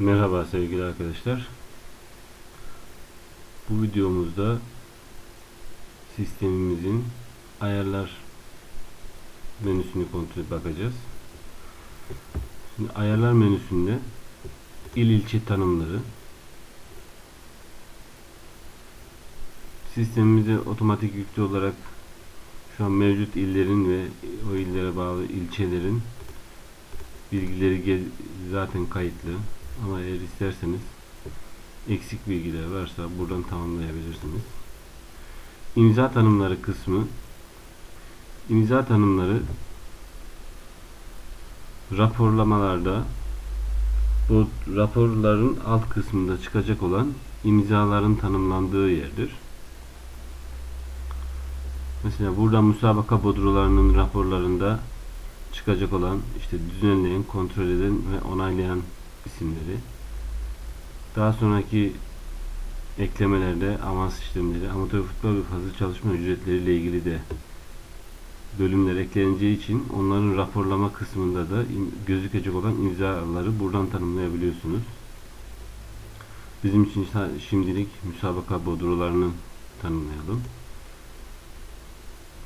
Merhaba sevgili arkadaşlar. Bu videomuzda sistemimizin ayarlar menüsünü kontrol bakacağız. Şimdi ayarlar menüsünde il ilçe tanımları sistemimize otomatik yüklü olarak şu an mevcut illerin ve o illere bağlı ilçelerin bilgileri zaten kayıtlı. Ama eğer isterseniz eksik bilgiler varsa buradan tamamlayabilirsiniz. İmza tanımları kısmı imza tanımları raporlamalarda bu raporların alt kısmında çıkacak olan imzaların tanımlandığı yerdir. Mesela burada müsabaka bodrolarının raporlarında çıkacak olan işte düzenleyen, kontrol eden ve onaylayan isimleri. Daha sonraki eklemelerde avans işlemleri, amatör futbol ve fazla çalışma ücretleri ile ilgili de bölümler ekleneceği için onların raporlama kısmında da gözükecek olan imzaları buradan tanımlayabiliyorsunuz. Bizim için şimdilik müsabaka bodrolarını tanımlayalım.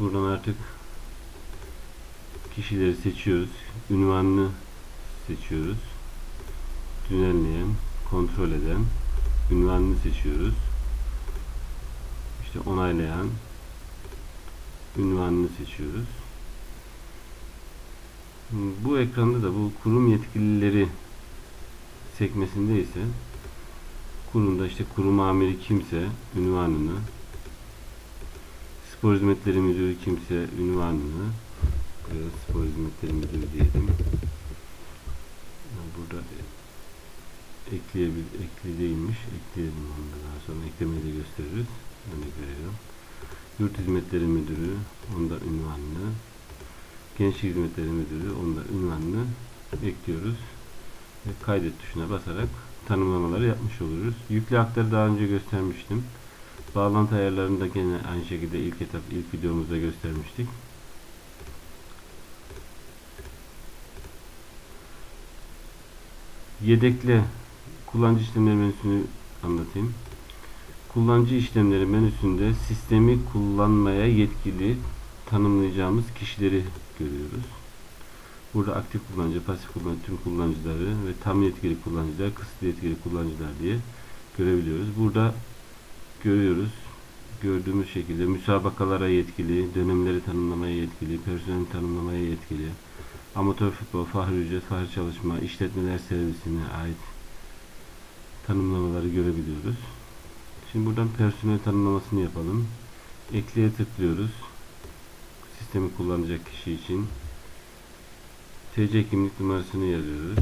Buradan artık kişileri seçiyoruz. Ünvanını seçiyoruz düzenleyen, kontrol eden ünvanını seçiyoruz. İşte onaylayan ünvanını seçiyoruz. Bu ekranda da bu kurum yetkilileri sekmesinde ise kurumda işte kurum amiri kimse ünvanını spor hizmetleri müdürü kimse ünvanını spor hizmetleri müdürü diyelim burada ekleyebil ekli değilmiş. Ekleyelim onu da daha sonra eklemeyi de gösteririz. Örnek veriyorum. Yurt Hizmetleri Müdürü, onda ünvanını, Gençlik Hizmetleri Müdürü, onda ünvanını ekliyoruz. Ve kaydet tuşuna basarak tanımlamaları yapmış oluruz. Yüklü hakları daha önce göstermiştim. Bağlantı ayarlarını da gene aynı şekilde ilk etap, ilk videomuzda göstermiştik. Yedekle kullanıcı işlemleri menüsünü anlatayım. Kullanıcı işlemleri menüsünde sistemi kullanmaya yetkili tanımlayacağımız kişileri görüyoruz. Burada aktif kullanıcı, pasif kullanıcı, tüm kullanıcıları ve tam yetkili kullanıcılar, kısıtlı yetkili kullanıcılar diye görebiliyoruz. Burada görüyoruz. Gördüğümüz şekilde müsabakalara yetkili, dönemleri tanımlamaya yetkili, personel tanımlamaya yetkili, amatör futbol, fahri ücret, fahri çalışma, işletmeler servisine ait tanımlamaları görebiliyoruz. Şimdi buradan personel tanımlamasını yapalım. Ekleye tıklıyoruz. Sistemi kullanacak kişi için. TC kimlik numarasını yazıyoruz.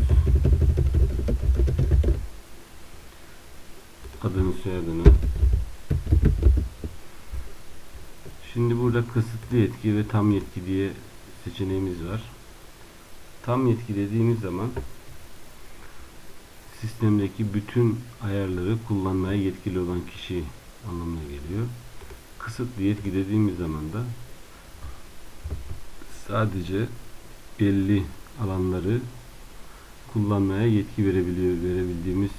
Adını soyadını. Şimdi burada kısıtlı yetki ve tam yetki diye seçeneğimiz var. Tam yetki dediğimiz zaman sistemdeki bütün ayarları kullanmaya yetkili olan kişi anlamına geliyor. Kısıtlı yetki dediğimiz zaman da sadece belli alanları kullanmaya yetki verebiliyor, verebildiğimiz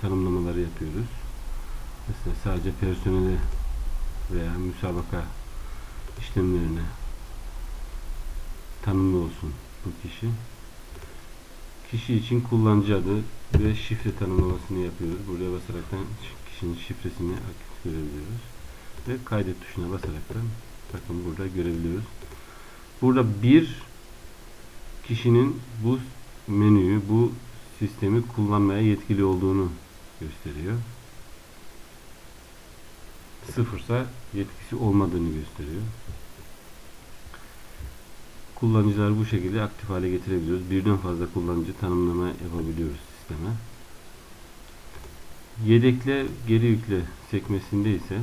tanımlamaları yapıyoruz. Mesela sadece personele veya müsabaka işlemlerine tanımlı olsun bu kişi. Kişi için kullanıcı adı ve şifre tanımlamasını yapıyoruz. Buraya basaraktan kişinin şifresini aktif görebiliyoruz. Ve kaydet tuşuna basaraktan bakın burada görebiliyoruz. Burada bir kişinin bu menüyü, bu sistemi kullanmaya yetkili olduğunu gösteriyor. Sıfırsa yetkisi olmadığını gösteriyor. Kullanıcıları bu şekilde aktif hale getirebiliyoruz. Birden fazla kullanıcı tanımlama yapabiliyoruz sisteme. Yedekle geri yükle sekmesinde ise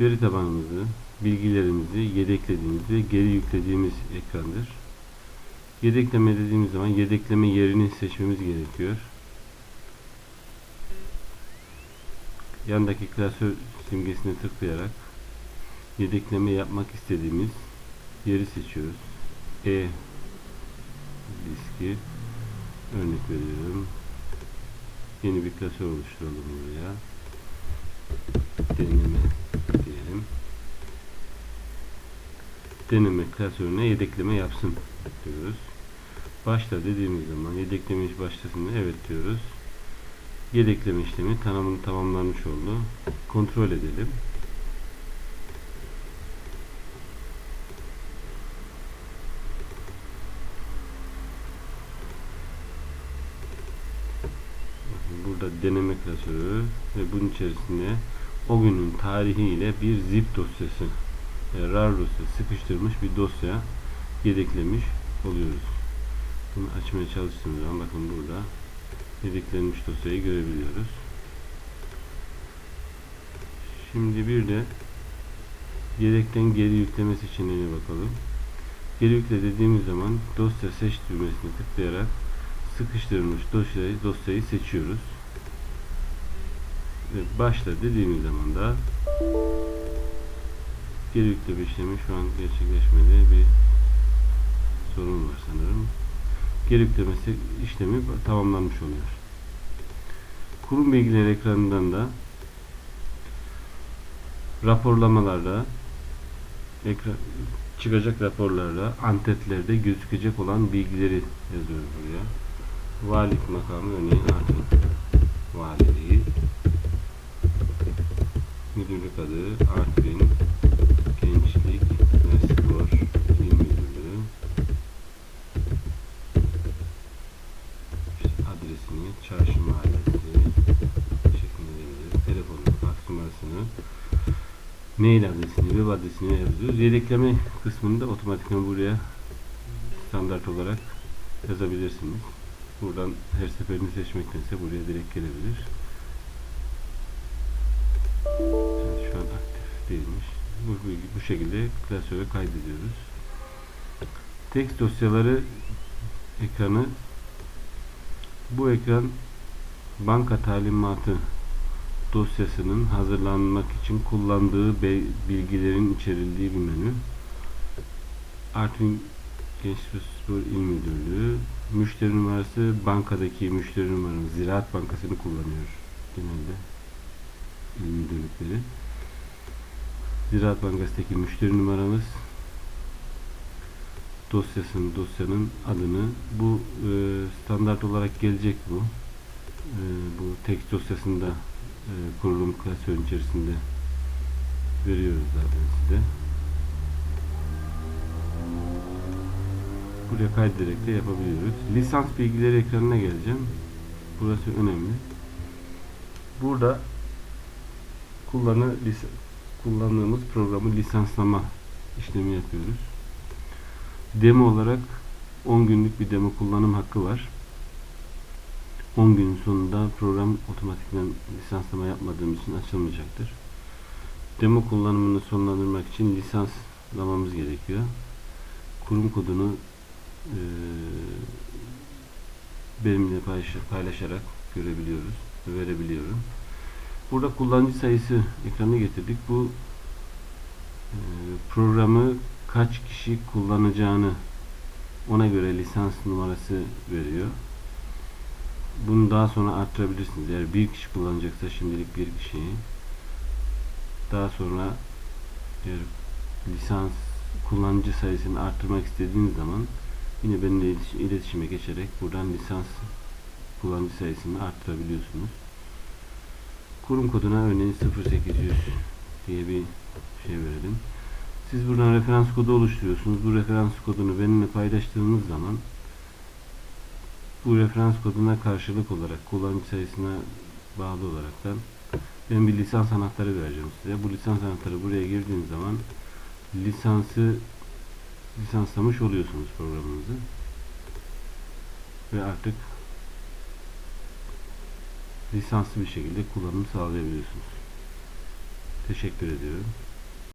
veri tabanımızı, bilgilerimizi yedeklediğimiz ve geri yüklediğimiz ekrandır. Yedekleme dediğimiz zaman yedekleme yerini seçmemiz gerekiyor. Yandaki klasör simgesine tıklayarak yedekleme yapmak istediğimiz yeri seçiyoruz. E diski örnek veriyorum. Yeni bir klasör oluşturalım buraya. Deneme diyelim. Deneme klasörüne yedekleme yapsın diyoruz. Başla dediğimiz zaman yedekleme iş başlasın evet diyoruz. Yedekleme işlemi tanımını tamamlanmış oldu. Kontrol edelim. Burada deneme klasörü ve bunun içerisinde o günün tarihi ile bir zip dosyası e, rar dosya sıkıştırmış bir dosya yedeklemiş oluyoruz. Bunu açmaya çalıştığımız zaman bakın burada yedeklenmiş dosyayı görebiliyoruz. Şimdi bir de yedekten geri yükleme seçeneğine bakalım. Geri yükle dediğimiz zaman dosya seç düğmesine tıklayarak sıkıştırılmış dosyayı, dosyayı seçiyoruz. Başla dediğimiz zaman da geri yükleme işlemi şu an gerçekleşmedi. Bir sorun var sanırım. Geri yüklemesi işlemi tamamlanmış oluyor. Kurum bilgileri ekranından da raporlamalarda ekran çıkacak raporlarda anketlerde gözükecek olan bilgileri yazıyoruz buraya. Valilik makamı örneğin Artvin valiliği müdürlük adı Artvin Gençlik ve Spor İl Müdürlüğü işte adresini Çarşı Mahallesi şeklinde yazıyoruz. Telefonunu, faks numarasını mail adresini, web adresini yazıyoruz. Yedekleme kısmında otomatikman buraya standart olarak yazabilirsiniz. Buradan her seferini seçmektense buraya direkt gelebilir. Bu, bu, şekilde klasöre kaydediyoruz. Text dosyaları ekranı bu ekran banka talimatı dosyasının hazırlanmak için kullandığı bilgilerin içerildiği bir menü. Artvin Gençlik ve Spor İl Müdürlüğü müşteri numarası bankadaki müşteri numaramız Ziraat Bankası'nı kullanıyor genelde il müdürlükleri. Ziraat Bankası'ndaki müşteri numaramız dosyasının dosyanın adını bu e, standart olarak gelecek bu. E, bu text dosyasında e, kurulum klasörün içerisinde veriyoruz zaten size. Buraya kaydederek de yapabiliyoruz. Lisans bilgileri ekranına geleceğim. Burası önemli. Burada kullanı, kullandığımız programı lisanslama işlemi yapıyoruz. Demo olarak 10 günlük bir demo kullanım hakkı var. 10 günün sonunda program otomatikman lisanslama yapmadığım için açılmayacaktır. Demo kullanımını sonlandırmak için lisanslamamız gerekiyor. Kurum kodunu e, benimle paylaşarak görebiliyoruz ve verebiliyorum. Burada kullanıcı sayısı ekranı getirdik. Bu e, programı kaç kişi kullanacağını ona göre lisans numarası veriyor. Bunu daha sonra arttırabilirsiniz. Eğer bir kişi kullanacaksa şimdilik bir kişiyi daha sonra eğer lisans kullanıcı sayısını arttırmak istediğiniz zaman yine benimle iletişime geçerek buradan lisans kullanıcı sayısını arttırabiliyorsunuz. Kurum koduna örneğin 0800 diye bir şey verelim. Siz buradan referans kodu oluşturuyorsunuz. Bu referans kodunu benimle paylaştığınız zaman bu referans koduna karşılık olarak kullanıcı sayısına bağlı olaraktan ben bir lisans anahtarı vereceğim size. Bu lisans anahtarı buraya girdiğiniz zaman lisansı lisanslamış oluyorsunuz programınızı. Ve artık lisanslı bir şekilde kullanım sağlayabiliyorsunuz. Teşekkür ediyorum.